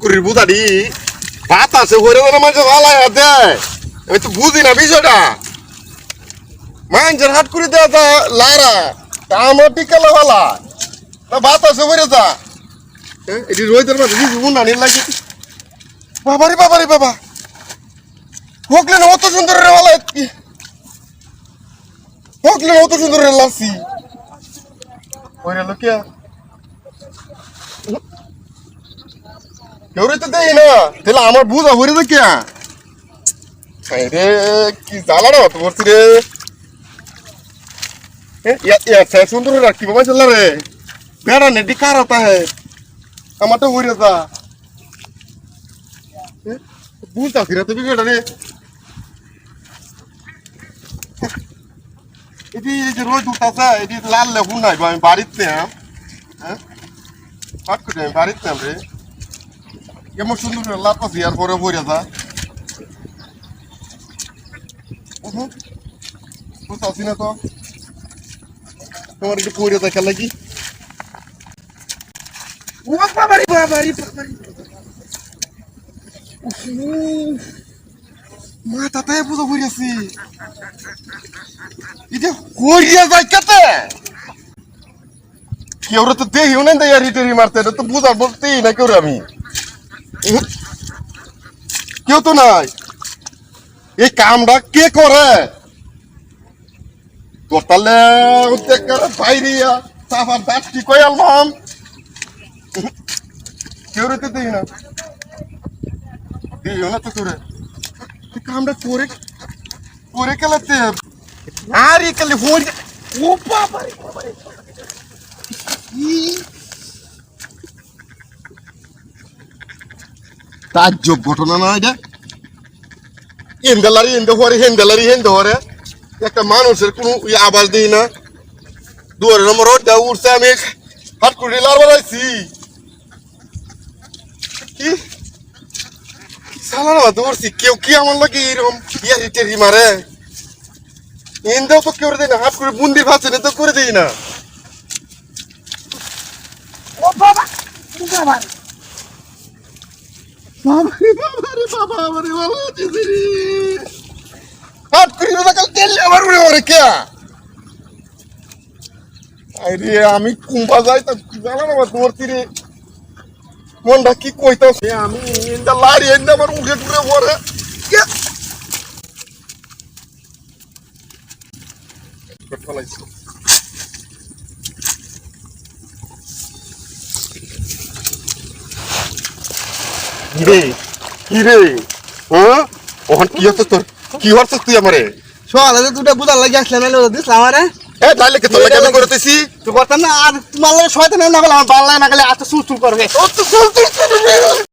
কুড়ির বুধাডি বাতাসে হরে না মানুষ ভালো দেয়। আমি তো বুঝি না বিষয়টা। মানুষের হাট করে দেওয়া তা লারা তা আমার টিকালা ভালা না বাতাসে হরে যা। হ্যাঁ, এটি রোহিতের মাঝে বুঝব না নীল লাগে বাবারে বাবারে বাবা হোকলে অত সুন্দর রে ভালো হোকলে না অত সুন্দর রে লাসি। ওই রে লোকিয়া। কেউ তো দেই না তাহলে আমার বুঝা হরে দে কে রে কি জ্বালা না তো করছি রে এ, ইয়া- ইয়া, সে সুন্দর রাখি বাবা চল রে বেড়া নেটি কার আতা হে আমারটা হরে যা বুঝতা ফিরে তুমি বেটা রে এটি এই যে রোদ উঠাছে এটি লাল লেবু নাই আমি বাড়িতে আম হ্যাঁ পাট করে আমি বাড়িতে রে। কেমন সুন্দর করে লাভ পাচ্ছি আর পরে বইরে যা। বুঝতে পারছি না তো? তোমার একটু পরে দেখা লাগি। ও বাবারি বাবারি বাবারি। মাথাটাই পুজো করিয়াছি এটা করিয়া যায় কেতে? কেউ তো দেখিও না দেয় রিটারি মারতে এটা তো বুঝার বলতেই না কেউ আমি। কেউ তো নাই। এই কামটা কে করে? তোরতালে উদ্যোগ বাইরে সাফার দাঁতটি কই আলবাম কেউ রেতে দেই না। দিও না তো তোরে। কামটা করে করে কেলাতে আরে কেলে ফোন ও বাবা রে বাবা রে তাজ্জব ঘটনা না এটা? ইন্দালারি ইন্দে হরে হেন্দালারি হেন্দে হরে। একটা মানুষের কোনো আওয়াজ দিই না। দুয়ারে নম্বর রোডটা উঠছে, আমি হাট করে লারবার আইছি কি? সালানা করছি কেউ কি আমার লাগে এরকম ইয়ারি টেরি মারে? ইন্দেও তো কেউ দেয় না, হাত করে বুন্দির ভাবছে তো করে দিই না। ও বাবা আমি কুম্বা যাই তা জানা না তোমার তীরে মনটা কি কইতাছে আমি ইন্দা লারি ইন্দা আমার ফলাইছি কিরে? কিরে? হ্যাঁ ওখান কি হচ্ছে তোর? কি হচ্ছে তুই আমারে? সকালে তো দুটা বুদার লাগে আসলে না দিস আমারে। এ তাহলে কি তোলা কেন করতেছি? তুই করতাম না আর তোমার লাগে শয়তান না গেলে আমার ভালো লাগে না গেলে এত চুল চুল করবে। ও